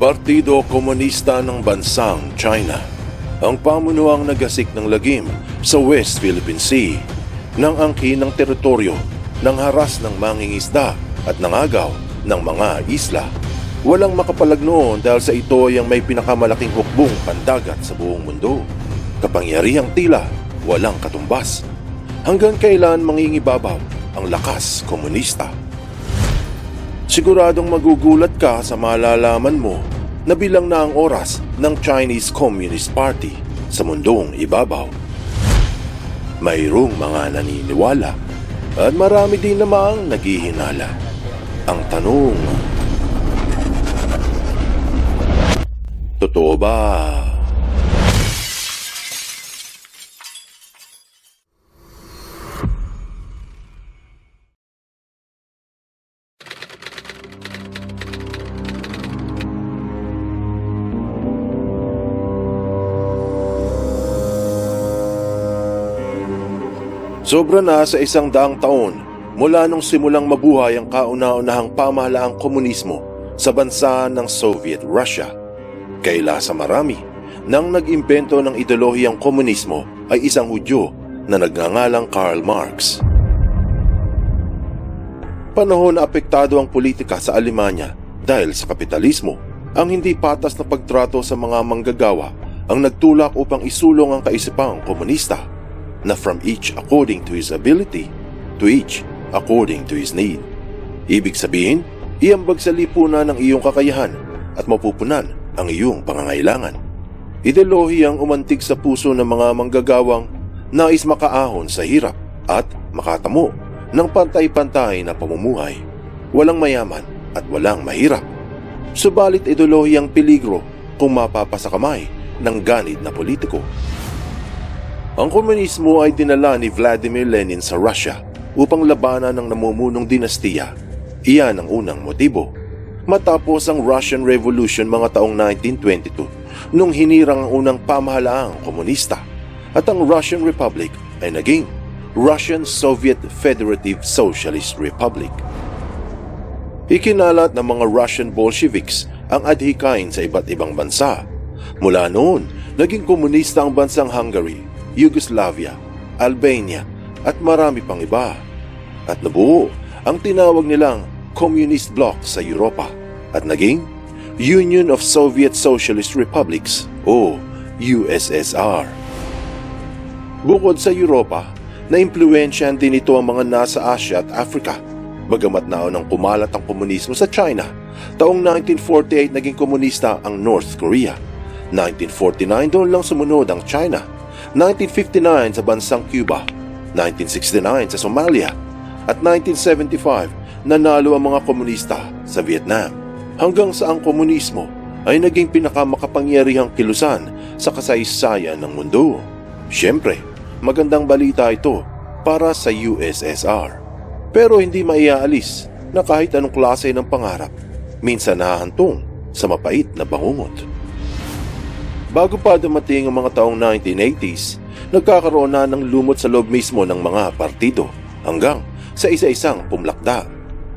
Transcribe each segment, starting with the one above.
Partido Komunista ng Bansang China ang pamunuang nagasik ng lagim sa West Philippine Sea ng angkin ng teritoryo ng haras ng mangingisda at nangagaw ng mga isla. Walang makapalag noon dahil sa ito ay ang may pinakamalaking hukbong pandagat sa buong mundo. Kapangyarihang tila walang katumbas. Hanggang kailan mangingibabaw ang lakas komunista? Siguradong magugulat ka sa malalaman mo na bilang na ang oras ng Chinese Communist Party sa mundong ibabaw. Mayroong mga naniniwala at marami din namang naghihinala. Ang tanong, Totoo ba? Sobra na sa isang daang taon mula nung simulang mabuhay ang kauna-unahang pamahalaang komunismo sa bansa ng Soviet Russia. Kaila sa marami, nang nag-imbento ng ideolohiyang komunismo ay isang Hudyo na nagngangalang Karl Marx. Panahon na apektado ang politika sa Alemanya dahil sa kapitalismo. Ang hindi patas na pagtrato sa mga manggagawa ang nagtulak upang isulong ang kaisipang komunista na from each according to his ability, to each according to his need. Ibig sabihin, iambag sa lipunan ng iyong kakayahan at mapupunan ang iyong pangangailangan. Ideolohiyang umantig sa puso ng mga manggagawang nais makaahon sa hirap at makatamo ng pantay-pantay na pamumuhay. Walang mayaman at walang mahirap. Subalit ideolohiyang peligro kung mapapasa kamay ng ganid na politiko. Ang komunismo ay dinala ni Vladimir Lenin sa Russia upang labanan ng namumunong dinastiya. Iyan ang unang motibo. Matapos ang Russian Revolution mga taong 1922 nung hinirang ang unang pamahalaang komunista at ang Russian Republic ay naging Russian Soviet Federative Socialist Republic. Ikinalat ng mga Russian Bolsheviks ang adhikain sa iba't ibang bansa. Mula noon, naging komunista ang bansang Hungary, Yugoslavia, Albania at marami pang iba. At nabuo ang tinawag nilang Communist Bloc sa Europa at naging Union of Soviet Socialist Republics o USSR. Bukod sa Europa, naimpluwensyahan din ito ang mga nasa Asia at Africa. Bagamat naon ang kumalat ang komunismo sa China, taong 1948 naging komunista ang North Korea. 1949 doon lang sumunod ang China. 1959 sa bansang Cuba. 1969 sa Somalia. At 1975 nanalo ang mga komunista sa Vietnam. Hanggang sa ang komunismo ay naging pinakamakapangyarihang kilusan sa kasaysayan ng mundo. Siyempre, magandang balita ito para sa USSR. Pero hindi maiaalis na kahit anong klase ng pangarap, minsan nahahantong sa mapait na bangungot. Bago pa dumating ang mga taong 1980s, nagkakaroon na ng lumot sa loob mismo ng mga partido hanggang sa isa-isang pumlakda.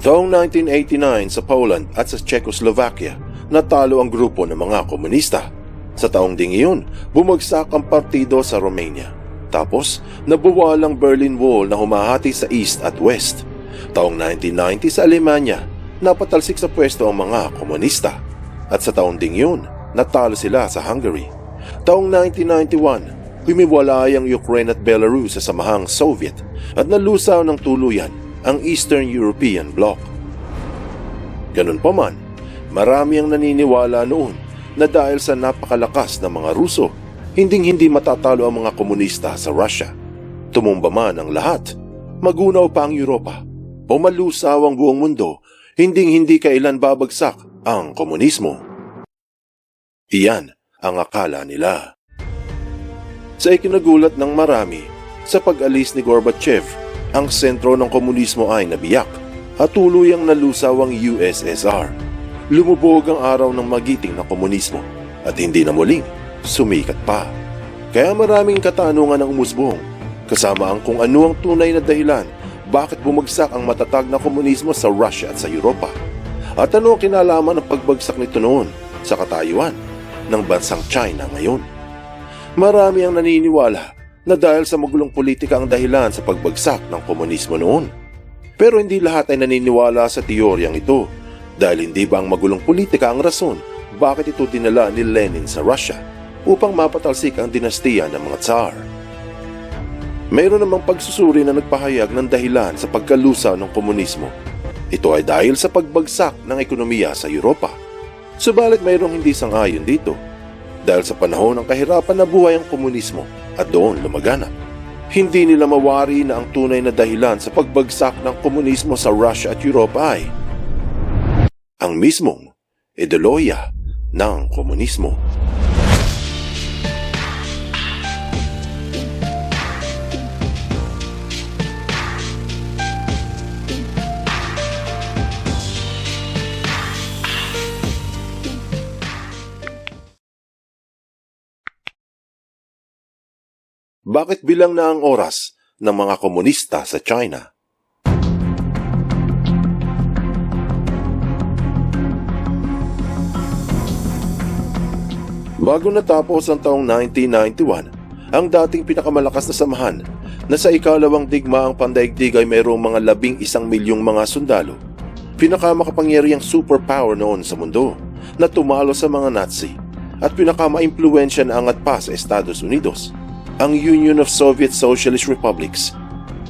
Taong 1989 sa Poland at sa Czechoslovakia, natalo ang grupo ng mga komunista. Sa taong ding iyon, bumagsak ang partido sa Romania. Tapos, nabuwal ang Berlin Wall na humahati sa East at West. Taong 1990 sa Alemanya, napatalsik sa pwesto ang mga komunista. At sa taong ding yun, natalo sila sa Hungary. Taong 1991, humiwalay ang Ukraine at Belarus sa samahang Soviet at nalusaw ng tuluyan ang Eastern European Bloc. Ganun pa man, marami ang naniniwala noon na dahil sa napakalakas ng mga Ruso, hinding-hindi matatalo ang mga komunista sa Russia. Tumumba man ang lahat, magunaw pa ang Europa, o malusaw ang buong mundo, hinding-hindi kailan babagsak ang komunismo. Iyan ang akala nila. Sa ikinagulat ng marami, sa pag-alis ni Gorbachev, ang sentro ng komunismo ay nabiyak at tuluyang nalusaw ang USSR. Lumubog ang araw ng magiting na komunismo at hindi na muling sumikat pa. Kaya maraming katanungan ang umusbong, kasama ang kung ano ang tunay na dahilan bakit bumagsak ang matatag na komunismo sa Russia at sa Europa. At ano ang kinalaman ng pagbagsak nito noon sa katayuan ng bansang China ngayon. Marami ang naniniwala na dahil sa magulong politika ang dahilan sa pagbagsak ng komunismo noon. Pero hindi lahat ay naniniwala sa teoryang ito dahil hindi ba ang magulong politika ang rason bakit ito dinala ni Lenin sa Russia upang mapatalsik ang dinastiya ng mga Tsar. Mayroon namang pagsusuri na nagpahayag ng dahilan sa pagkalusa ng komunismo. Ito ay dahil sa pagbagsak ng ekonomiya sa Europa. Subalit mayroong hindi sang-ayon dito dahil sa panahon ng kahirapan na buhay ang komunismo at doon lumaganap. Hindi nila mawari na ang tunay na dahilan sa pagbagsak ng komunismo sa Russia at Europa ay ang mismong ideolohiya ng komunismo. Bakit bilang na ang oras ng mga komunista sa China? Bago natapos ang taong 1991, ang dating pinakamalakas na samahan na sa ikalawang digmaang pandaigdig ay mayroong mga labing isang milyong mga sundalo. Pinakamakapangyarihang superpower noon sa mundo na tumalo sa mga Nazi at pinakamaimpluensya na angat pa sa Estados Unidos, ang Union of Soviet Socialist Republics.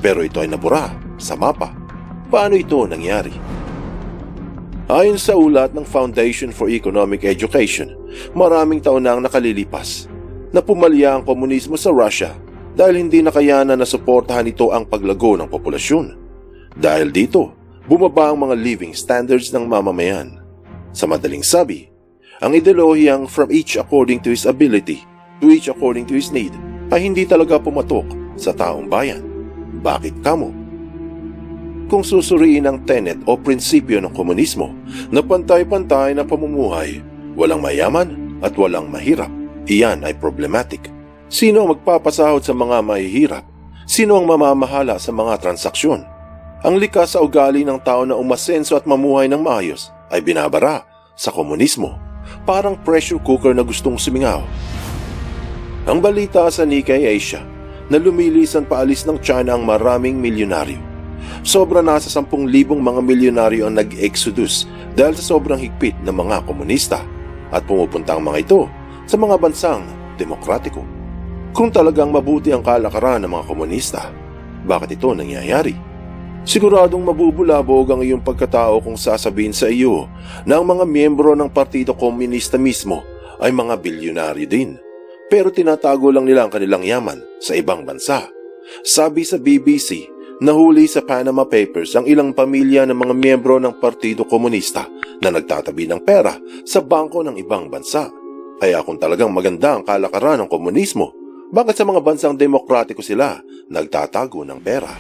Pero ito ay nabura sa mapa. Paano ito nangyari? Ayon sa ulat ng Foundation for Economic Education, maraming taon na ang nakalilipas na pumalya ang komunismo sa Russia dahil hindi nakayanan na suportahan ito ang paglago ng populasyon. Dahil dito, bumaba ang mga living standards ng mamamayan. Sa madaling sabi, ang ideolohiyang from each according to his ability to each according to his need ay hindi talaga pumatok sa taong bayan. Bakit kamo? kung susuriin ang tenet o prinsipyo ng komunismo na pantay-pantay na pamumuhay, walang mayaman at walang mahirap. Iyan ay problematic. Sino ang magpapasahod sa mga mahihirap? Sino ang mamamahala sa mga transaksyon? Ang likas sa ugali ng tao na umasenso at mamuhay ng maayos ay binabara sa komunismo. Parang pressure cooker na gustong sumingaw. Ang balita sa Nikkei Asia na lumilisan paalis ng China ang maraming milyonaryo sobra nasa 10,000 mga milyonaryo ang nag-exodus dahil sa sobrang higpit ng mga komunista at pumupunta ang mga ito sa mga bansang demokratiko. Kung talagang mabuti ang kalakaran ng mga komunista, bakit ito nangyayari? Siguradong mabubulabog ang iyong pagkatao kung sasabihin sa iyo na ang mga miyembro ng Partido Komunista mismo ay mga bilyonaryo din. Pero tinatago lang nila ang kanilang yaman sa ibang bansa. Sabi sa BBC, nahuli sa Panama Papers ang ilang pamilya ng mga miyembro ng Partido Komunista na nagtatabi ng pera sa bangko ng ibang bansa. Kaya kung talagang maganda ang kalakaran ng komunismo, bakit sa mga bansang demokratiko sila nagtatago ng pera?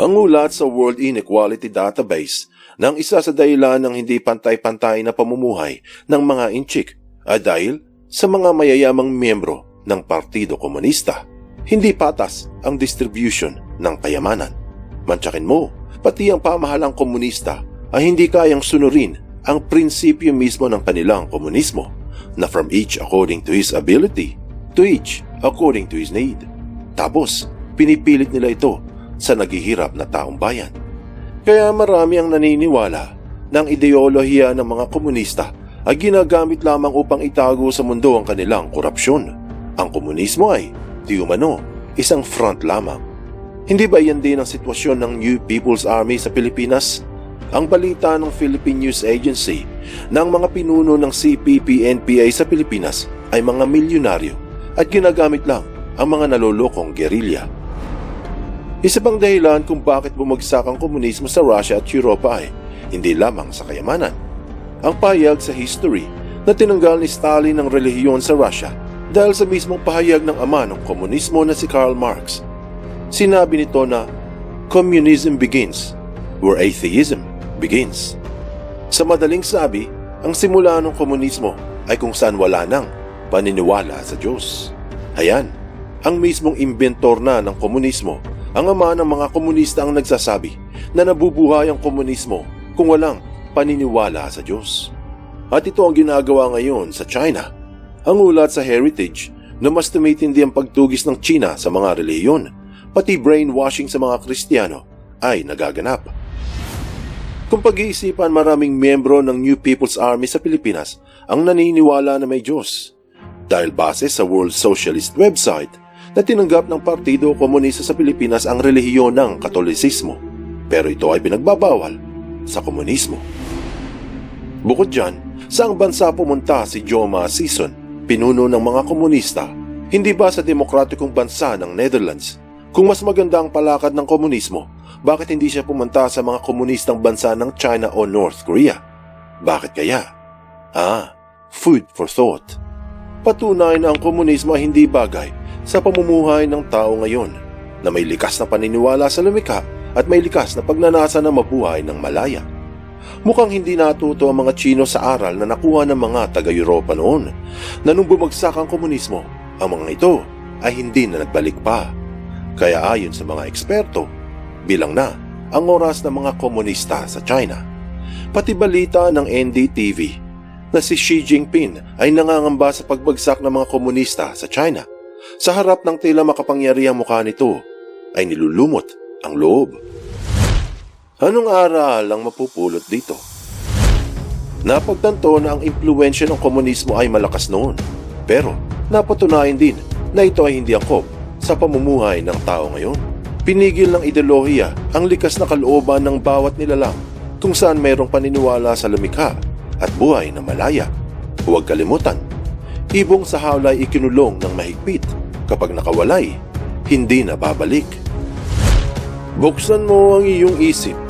Ang ulat sa World Inequality Database ng isa sa dahilan ng hindi pantay-pantay na pamumuhay ng mga inchik ay dahil sa mga mayayamang miyembro ng Partido Komunista. Hindi patas ang distribution ng kayamanan. Mantsakin mo, pati ang pamahalang komunista ay hindi kayang sunurin ang prinsipyo mismo ng kanilang komunismo na from each according to his ability, to each according to his need. Tapos, pinipilit nila ito sa naghihirap na taong bayan. Kaya marami ang naniniwala na ang ideolohiya ng mga komunista ay ginagamit lamang upang itago sa mundo ang kanilang korupsyon. Ang komunismo ay, di umano, isang front lamang hindi ba yan din ang sitwasyon ng New People's Army sa Pilipinas? Ang balita ng Philippine News Agency na ang mga pinuno ng CPP-NPA sa Pilipinas ay mga milyonaryo at ginagamit lang ang mga nalolokong gerilya. Isa pang dahilan kung bakit bumagsak ang komunismo sa Russia at Europa ay hindi lamang sa kayamanan. Ang payag sa history na tinanggal ni Stalin ang relihiyon sa Russia dahil sa mismong pahayag ng ama ng komunismo na si Karl Marx Sinabi nito na communism begins where atheism begins. Sa madaling sabi, ang simula ng komunismo ay kung saan wala nang paniniwala sa Diyos. Ayan, ang mismong inventor na ng komunismo, ang ama ng mga komunista ang nagsasabi na nabubuhay ang komunismo kung walang paniniwala sa Diyos. At ito ang ginagawa ngayon sa China. Ang ulat sa Heritage na mas tumitindi ang pagtugis ng China sa mga reliyon, pati brainwashing sa mga Kristiyano ay nagaganap. Kung pag-iisipan maraming miyembro ng New People's Army sa Pilipinas ang naniniwala na may Diyos. Dahil base sa World Socialist website na tinanggap ng Partido Komunista sa Pilipinas ang relihiyon ng Katolisismo. Pero ito ay pinagbabawal sa komunismo. Bukod dyan, saang bansa pumunta si Joma Sison, pinuno ng mga komunista, hindi ba sa demokratikong bansa ng Netherlands? Kung mas maganda ang palakad ng komunismo, bakit hindi siya pumunta sa mga komunistang bansa ng China o North Korea? Bakit kaya? Ah, food for thought. Patunay na ang komunismo ay hindi bagay sa pamumuhay ng tao ngayon na may likas na paniniwala sa lumikha at may likas na pagnanasa na mabuhay ng malaya. Mukhang hindi natuto ang mga Chino sa aral na nakuha ng mga taga-Europa noon na nung bumagsak ang komunismo, ang mga ito ay hindi na nagbalik pa. Kaya ayon sa mga eksperto, bilang na ang oras ng mga komunista sa China. Pati balita ng NDTV na si Xi Jinping ay nangangamba sa pagbagsak ng mga komunista sa China. Sa harap ng tila makapangyarihang mukha nito ay nilulumot ang loob. Anong aral ang mapupulot dito? Napagtanto na ang impluensya ng komunismo ay malakas noon. Pero napatunayan din na ito ay hindi angkop sa pamumuhay ng tao ngayon. Pinigil ng ideolohiya ang likas na kalooban ng bawat nilalang kung saan mayroong paniniwala sa lumikha at buhay na malaya. Huwag kalimutan, ibong sa hawlay ikinulong ng mahigpit. Kapag nakawalay, hindi na babalik. Buksan mo ang iyong isip